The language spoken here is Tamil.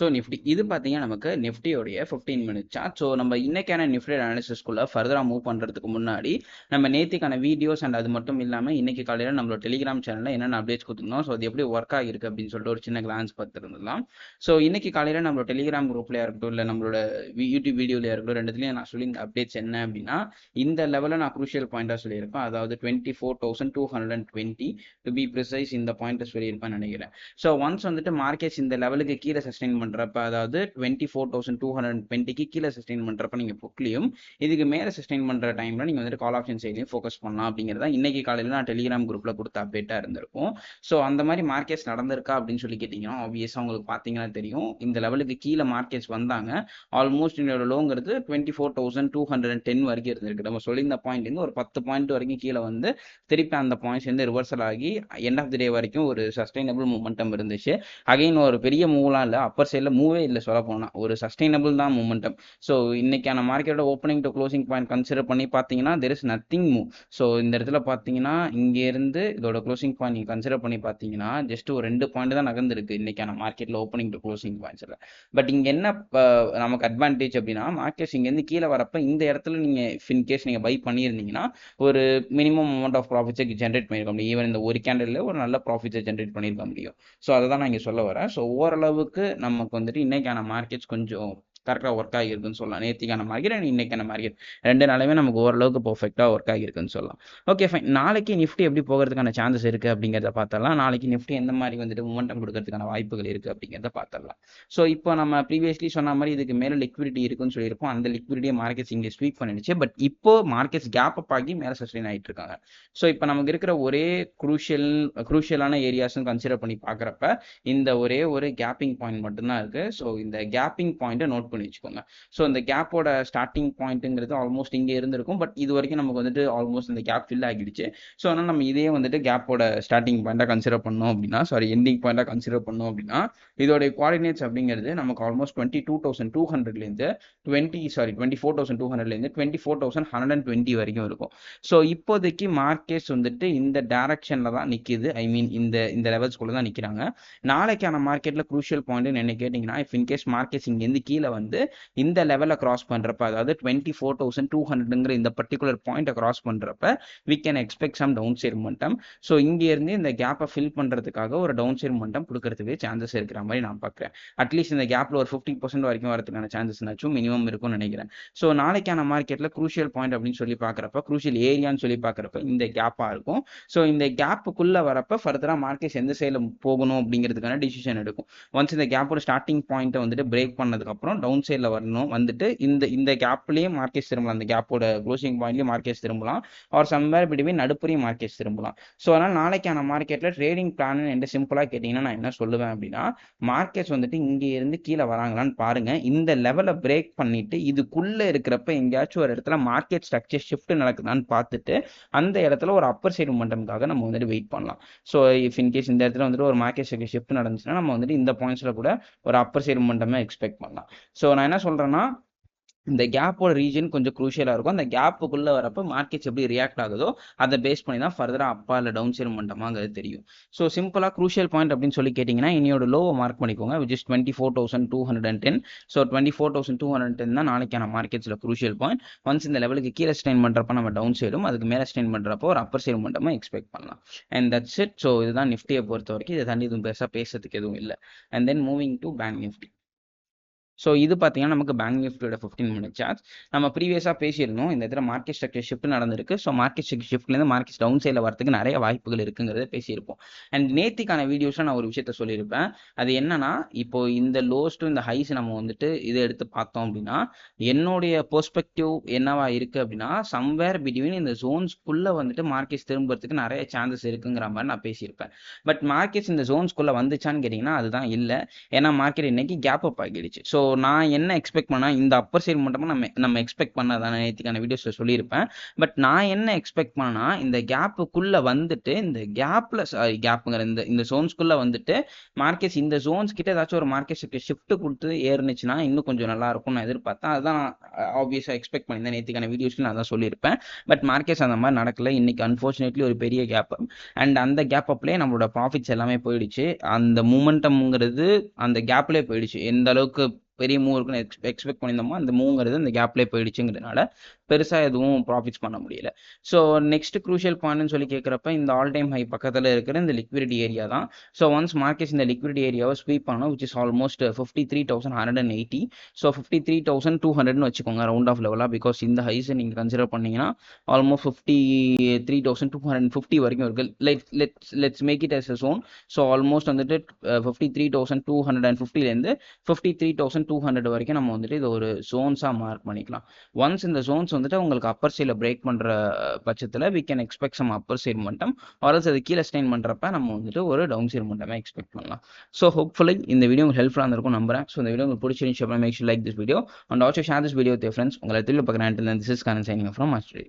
ஸோ நிஃப்டி இது பார்த்தீங்கன்னா நமக்கு நிஃப்டியோடைய ஃபிஃப்டீன் மினிட் சார்ட் ஸோ நம்ம இன்னைக்கான நிஃப்டி அனாலிசிஸ்குள்ள ஃபர்தராக மூவ் பண்ணுறதுக்கு முன்னாடி நம்ம நேத்திக்கான வீடியோஸ் அண்ட் அது மட்டும் இல்லாமல் இன்னைக்கு காலையில் நம்மளோட டெலிகிராம் சேனலில் என்னென்ன அப்டேட்ஸ் கொடுத்துருந்தோம் ஸோ அது எப்படி ஒர்க் ஆகிருக்கு அப்படின்னு சொல்லிட்டு ஒரு சின்ன கிளான்ஸ் பார்த்துருந்துலாம் ஸோ இன்னைக்கு காலையில் நம்மளோட டெலிகிராம் குரூப்லையா இருக்கட்டும் இல்லை நம்மளோட யூடியூப் வீடியோலையா இருக்கட்டும் ரெண்டுத்துலையும் நான் சொல்லி இந்த அப்டேட்ஸ் என்ன அப்படின்னா இந்த லெவலில் நான் குரூஷியல் பாயிண்டாக சொல்லியிருப்பேன். அதாவது twenty four thousand two hundred and twenty to be precise இந்த பாயிண்ட்டை சொல்லியிருப்பேன் நினைக்கிறேன். ஸோ ஒன்ஸ் வந்துட்டு மார்க்கெட்ஸ் இந்த லெவலுக்கு கீழே சஸ்டெயின் பண்ணுறப்ப அதாவது twenty four thousand two hundred டுவெண்ட்டிக்கு கீழே சஸ்டெயின் பண்ணுறப்ப நீங்கள் புக்லையும் இதுக்கு மேலே சஸ்டெயின் பண்ணுற டைமில் நீங்கள் வந்துட்டு கால் ஆப்ஷன் சைட்லையும் ஃபோக்கஸ் பண்ணலாம் அப்படிங்கிறத இன்னைக்கு காலையில் நான் டெலிகிராம் குரூப்பில் கொடுத்த அப்டேட்டாக இருந்திருக்கும். ஸோ அந்த மாதிரி மார்க்கெட்ஸ் நடந்திருக்கா அப்படின்னு சொல்லி கேட்டிங்கன்னா ஆப்வியஸாக உங்களுக்கு பார்த்தீங்கன்னா தெரியும். இந்த லெவலுக்கு கீழே மார்க்கெட்ஸ் வந்தாங்க. ஆல்மோஸ்ட் என்னோட லோங்கிறது twenty four thousand two hundred and ten வரைக்கும் இருந்திருக்கு. நம்ம சொல்லியிருந்த பாயிண்ட்லேருந்து ஒரு பத்து பாயிண்ட் வரைக்கும் கீழே வந்து திருப்பி அந்த பாயிண்ட்ஸ் வந்து ரிவர்சல் ஆகி எண்ட் ஆஃப் தி டே வரைக்கும் ஒரு சஸ்டைனபிள் மூமெண்டம் இருந்துச்சு. அகைன் ஒரு பெரிய மூவ்லாம் இல்லை. அப்பர் சைடில் மூவே இல்லை சொல்ல போனால் ஒரு சஸ்டைனபிள் தான் மூமெண்டம் ஸோ இன்னைக்கான மார்க்கெட்டோட opening to closing point consider பண்ணி பார்த்தீங்கன்னா there is nothing move so இந்த இடத்துல பார்த்தீங்கன்னா இங்கேருந்து இதோட க்ளோசிங் பாயிண்ட் நீங்கள் கன்சிடர் பண்ணி பார்த்தீங்கன்னா ஜஸ்ட் ஒரு ரெண்டு பாயிண்ட் தான் நகர்ந்துருக்கு இன்னைக்கான மார்க்கெட்டில் ஓப்பனிங் டு க்ளோசிங் பாயிண்ட்ஸில் பட் இங்கே என்ன நமக்கு அட்வான்டேஜ் அப்படின்னா மார்க்கெட்ஸ் இங்கேருந்து கீழே வரப்போ இந்த இடத்துல நீங்கள் இன்கேஸ் நீங்கள் பை பண்ணியிருந்தீங்கன்னா ஒரு மினிமம் அமௌண்ட் ஆஃப் ப்ராஃபிட்ஸை ஜென்ரேட் பண்ணியிருக்க முடியும். ஈவன் இந்த ஒரு கேண்டலில் ஒரு நல்ல ப்ராஃபிட்ஸை ஜென்ரேட் பண்ணியிருக்க முடியும். ஸோ அதை தான் நான் இங்கே சொல்ல வரேன். ஸோ ஓரளவுக்கு நம்ம நமக்கு வந்துட்டு இன்னைக்கான மார்க்கெட்ஸ் கொஞ்சம் கரெக்டாக ஒர்க் ஆகியிருக்குன்னு சொல்லலாம். நேத்திக்கான மார்க்கெட் அண்ட் இன்னைக்கான மார்க்கெட் ரெண்டு நாளுமே நமக்கு ஓரளவுக்கு பர்ஃபெக்டாக ஒர்க் ஆகியிருக்குன்னு சொல்லலாம். ஓகே ஃபைன் நாளைக்கு நிஃப்டி எப்படி போகிறதுக்கான சான்சஸ் இருக்குது அப்படிங்கிறத பார்த்தரலாம் நாளைக்கு நிஃப்டி எந்த மாதிரி வந்துட்டு மூமெண்டம் கொடுக்கறதுக்கான வாய்ப்புகள் இருக்குது அப்படிங்கிறத பார்த்தரலாம் ஸோ இப்போ நம்ம ப்ரீவியஸ்லி சொன்ன மாதிரி இதுக்கு மேலே லிக்விடிட்டி இருக்குன்னு சொல்லியிருப்போம். அந்த லிக்விடிட்டியை மார்க்கெட்ஸ் இங்கே ஸ்வீப் பண்ணிடுச்சு. பட் இப்போ மார்க்கெட்ஸ் கேப் அப் ஆகி மேலே சஸ்டெயின் ஆகிட்டு இருக்காங்க. ஸோ இப்போ நமக்கு இருக்கிற ஒரே குரூஷியல் குரூஷியலான ஏரியாஸ்னு கன்சிடர் பண்ணி பார்க்குறப்ப இந்த ஒரே ஒரு கேப்பிங் பாயிண்ட் மட்டும்தான் இருக்கு. ஸோ இந்த கேப்பிங் பாயிண்ட்டை நோட் பண்ணி வச்சுக்கோங்க. ஸோ இந்த கேப்போட ஸ்டார்டிங் பாயிண்ட்டுங்கிறது ஆல்மோஸ்ட் இங்கே இருந்திருக்கும். பட் இது வரைக்கும் நமக்கு வந்துட்டு ஆல்மோஸ்ட் இந்த கேப் ஃபில் ஆகிடுச்சு. ஸோ அதனால் நம்ம இதே வந்துட்டு கேப்போட ஸ்டார்டிங் பாயிண்டாக கன்சிடர் பண்ணோம் அப்படின்னா சாரி எண்டிங் பாயிண்டாக கன்சிடர் பண்ணோம் அப்படின்னா இதோடைய குவாடினேட்ஸ் அப்படிங்கிறது நமக்கு almost twenty two thousand two ஹண்ட்ரட்லேருந்து twenty sorry twenty four thousand two ஹண்ட்ரட்லேருந்து twenty four thousand hundred and twenty வரைக்கும் இருக்கும். ஸோ இப்போதைக்கு மார்க்கெட்ஸ் வந்துட்டு இந்த டேரக்ஷனில் தான் நிற்கிது ஐ மீன் இந்த இந்த லெவல்ஸ்குள்ளே தான் நிற்கிறாங்க நாளைக்கான மார்க்கெட்டில் குரூஷியல் பாயிண்ட்னு என்ன கேட்டிங்கன்னா இஃப் இன்கேஸ் மார்க்கெட்ஸ் இங்கேருந்து கீழே வந்து இந்த லெவலை கிராஸ் பண்ணுறப்ப அதாவது டுவெண்ட்டி ஃபோர் தௌசண்ட் டூ ஹண்ட்ரட்ங்கிற இந்த பர்டிகுலர் பாயிண்ட்டை கிராஸ் பண்ணுறப்ப we can expect some down side மட்டம் ஸோ இங்கேருந்து இந்த கேப்பை ஃபில் பண்ணுறதுக்காக ஒரு டவுன் சைட் மட்டம் கொடுக்கறதுக்கு சான்சஸ் இருக்கிற மாதிரி நான் பார்க்குறேன். அட்லீஸ்ட் இந்த கேப்பில் ஒரு ஃபிஃப்டி பர்சன்ட் வரைக்கும் வரதுக்கான சான்சஸ்னாச்சும் மினிமம் இருக்கும்னு நினைக்கிறேன். ஸோ நாளைக்கான மார்க்கெட்டில் க்ரூஷியல் பாயிண்ட் அப்படின்னு சொல்லி பார்க்குறப்ப க்ரூஷியல் ஏரியான்னு சொல்லி பார்க்குறப்ப இந்த கேப்பாக இருக்கும். ஸோ இந்த கேப்புக்குள்ளே வரப்ப ஃபர்தராக மார்க்கெட்ஸ் எந்த சைடில் போகணும் அப்படிங்கிறதுக்கான டிசிஷன் எடுக்கும். ஒன்ஸ் இந்த கேப்போட ஸ்டார்டிங் பாயிண்ட்டை வந்துட்டு பிரேக் பண்ணதுக்கப்புறம் டவுன் சைடில் வரணும். வந்துட்டு இந்த இந்த கேப்லேயும் மார்க்கெட் திரும்பலாம். அந்த கேப்போட க்ளோசிங் பாயிண்ட்லேயும் மார்க்கெட்ஸ் திரும்பலாம். ஆர் சம்வேர் பிட்வீன் நடுப்புறையும் மார்க்கெட்ஸ் திரும்பலாம். ஸோ அதனால் நாளைக்கான மார்க்கெட்டில் ட்ரேடிங் பிளான் என்ன சிம்பிளாக கேட்டிங்கன்னா நான் என்ன சொல்லுவேன் அப்படின்னா மார்க்கெட்ஸ் வந்துட்டு இங்கே இருந்து கீழே வராங்களான்னு பாருங்க. இந்த லெவலை பிரேக் பண்ணிட்டு இதுக்குள்ளே இருக்கிறப்ப எங்கேயாச்சும் ஒரு இடத்துல மார்க்கெட் ஸ்ட்ரக்சர் ஷிஃப்ட் நடக்குதான்னு பார்த்துட்டு அந்த இடத்துல ஒரு அப்பர் சைடு மண்டம்காக நம்ம வந்துட்டு வெயிட் பண்ணலாம். ஸோ இஃப் இன்கேஸ் இந்த இடத்துல வந்துட்டு ஒரு மார்க்கெட் ஷிஃப்ட் நடந்துச்சுன்னா நம்ம வந்துட்டு இந்த பாயிண்ட்ஸில் கூட ஒரு அப்பர் சைடு மண்டமே எக்ஸ்பெக்ட் பண்ணலாம். ஸோ நான் என்ன சொல்கிறேன்னா இந்த கேப்போட ரீஜன் கொஞ்சம் குரூஷியலாக இருக்கும். அந்த கேப்புக்குள்ளே வரப்போ மார்க்கெட்ஸ் எப்படி ரியாக்ட் ஆகுதோ அதை பேஸ் பண்ணி தான் ஃபர்தராக அப்பா இல்லை டவுன் சைடு மண்டமாங்கிறது தெரியும். ஸோ சிம்பிளாக குரூஷியல் பாயிண்ட் அப்படின்னு சொல்லி கேட்டிங்கன்னா என்னையோட லோவை மார்க் பண்ணிக்கோங்க which is twenty four thousand two hundred and ten so twenty four thousand two hundred ten தான் நாளைக்கான மார்க்கெட்ஸில் குரூஷியல் பாயிண்ட் ஒன்ஸ் இந்த லெவலுக்கு கீழே ஸ்டெயின் பண்ணுறப்ப நம்ம டவுன் சைடும் அதுக்கு மேலே ஸ்டெயின் பண்ணுறப்போ ஒரு அப்பர் சைடு மண்டமாக எக்ஸ்பெக்ட் பண்ணலாம். அண்ட் தட்ஸ் இட் ஸோ இதுதான் நிஃப்டியை பொறுத்த வரைக்கும் இதை தண்ணி எதுவும் பெருசாக பேசுறதுக்கு எதுவும் இல்லை. And then moving to bank Nifty so இது பார்த்தீங்கன்னா நமக்கு பேங்க் நிஃப்டியோட ஃபிஃப்டீன் மினிட் சார்ஜ் நம்ம ப்ரீவியஸாக பேசியிருந்தோம் இந்த இடத்துல மார்க்கெட் ஸ்ட்ரக்சர் ஷிஃப்ட் நடந்திருக்கு. ஸோ மார்க்கெட் ஸ்ட்ரக்சர் ஷிஃப்ட்லேருந்து மார்க்கெட் டவுன் சைடில் வரதுக்கு நிறைய வாய்ப்புகள் இருக்குங்கிறத பேசியிருப்போம். அண்ட் நேத்திக்கான வீடியோஸில் நான் ஒரு விஷயத்த சொல்லியிருப்பேன். அது என்னன்னா இப்போ இந்த லோஸ் இந்த ஹைஸ் நம்ம வந்துட்டு இதை எடுத்து பார்த்தோம் அப்படின்னா என்னுடைய பெர்ஸ்பெக்டிவ் என்னவா இருக்கு அப்படின்னா சம்வேர் பிட்வீன் இந்த ஜோன்ஸ்குள்ளே வந்துட்டு மார்க்கெட்ஸ் திரும்புறதுக்கு நிறைய சான்சஸ் இருக்குங்கிற மாதிரி நான் பேசியிருப்பேன். பட் மார்க்கெட்ஸ் இந்த ஜோன்ஸ்குள்ளே வந்துச்சான்னு கேட்டிங்கன்னா அதுதான் இல்லை. ஏன்னா மார்க்கெட் இன்னைக்கு கேப் அப் ஆகிடுச்சு. ஸோ நான் என்ன எக்ஸ்பெக்ட் பண்ணா இந்த அப்பர் சைடு மட்டும் நம்ம நம்ம எக்ஸ்பெக்ட் பண்ணாதான நேற்றுக்கான வீடியோஸில் சொல்லியிருப்பேன். பட் நான் என்ன எக்ஸ்பெக்ட் பண்ணா இந்த கேப்புக்குள்ளே வந்துட்டு இந்த கேப்பில் சாரி கேப்புங்கிற இந்த இந்த ஜோன்ஸ்குள்ளே வந்துட்டு மார்க்கெட்ஸ் இந்த ஜோன்ஸ் கிட்ட ஏதாச்சும் ஒரு மார்க்கெட்ஸுக்கு ஷிஃப்ட் கொடுத்து ஏறுனுச்சுன்னா இன்னும் கொஞ்சம் நல்லா இருக்கும்னு நான் எதிர்பார்த்தேன். அதுதான் ஆப்வியஸாக எக்ஸ்பெக்ட் பண்ணியிருந்தேன் நேற்றுக்கான வீடியோஸில் நான் தான் சொல்லியிருப்பேன். பட் மார்க்கெட்ஸ் அந்த மாதிரி நடக்கல. இன்னைக்கு அன்ஃபார்ச்சுனேட்லி ஒரு பெரிய கேப் அண்ட் அந்த கேப் அப்லேயே நம்மளோட ப்ராஃபிட்ஸ் எல்லாமே போயிடுச்சு. அந்த மூமெண்டம்ங்கிறது அந்த கேப்லேயே போயிடுச்சு. எந்த அளவுக்கு பெரிய மூவ் இருக்குன்னு எக்ஸ் எக்ஸ்பெக்ட் பண்ணியிருந்தோமோ அந்த மூவ்ங்கிறது அந்த கேப்லேயே போயிடுச்சுங்கிறதுனால பெருசாக எதுவும் ப்ராஃபிட்ஸ் பண்ண முடியல. ஸோ நெக்ஸ்ட் க்ரூஷியல் பாயிண்ட்னு சொல்லி கேட்குறப்ப இந்த ஆல் டைம் ஹை பக்கத்தில் இருக்கிற இந்த லிக்விடிட்டி ஏரியா தான். ஸோ ஒன்ஸ் மார்க்கெட்ஸ் இந்த லிக்விடிட்டி ஏரியாவை ஸ்வீப் பண்ணோம் which is almost fifty three thousand hundred and eighty so fifty three thousand two ஹண்ட்ரட்னு வச்சுக்கோங்க ரவுண்ட் ஆஃப் லெவலாக பிகாஸ் இந்த ஹைஸை நீங்கள் கன்சிடர் பண்ணீங்கன்னா almost fifty three thousand two hundred fifty வரைக்கும் இருக்குது let let's let's make it as a zone so almost வந்துட்டு fifty three thousand two hundred and ஃபிஃப்டிலேருந்து fifty three thousand two hundred வரைக்கும் நம்ம வந்துட்டு இது ஒரு ஜோன்ஸாக மார்க் பண்ணிக்கலாம். ஒன்ஸ் இந்த ஜோன்ஸ் வந்துட்டு உங்களுக்கு அப்பர் சைடில் பிரேக் பண்ணுற பட்சத்தில் we can expect some upper side மட்டும் ஆல்ஸ் அது கீழே ஸ்டெயின் பண்ணுறப்ப நம்ம வந்துட்டு ஒரு டவுன் சைட் மட்டுமே எக்ஸ்பெக்ட் பண்ணலாம். ஸோ ஹோப்ஃபுல்லி இந்த வீடியோ உங்களுக்கு ஹெல்ப்ஃபுல்லாக இருந்திருக்கும் நம்புறேன். ஸோ இந்த வீடியோ உங்களுக்கு பிடிச்சிருந்துச்சு அப்புறம் make like this video and also share this video with friends உங்களை திரும்ப பார்க்குறேன். This is Karan signing from master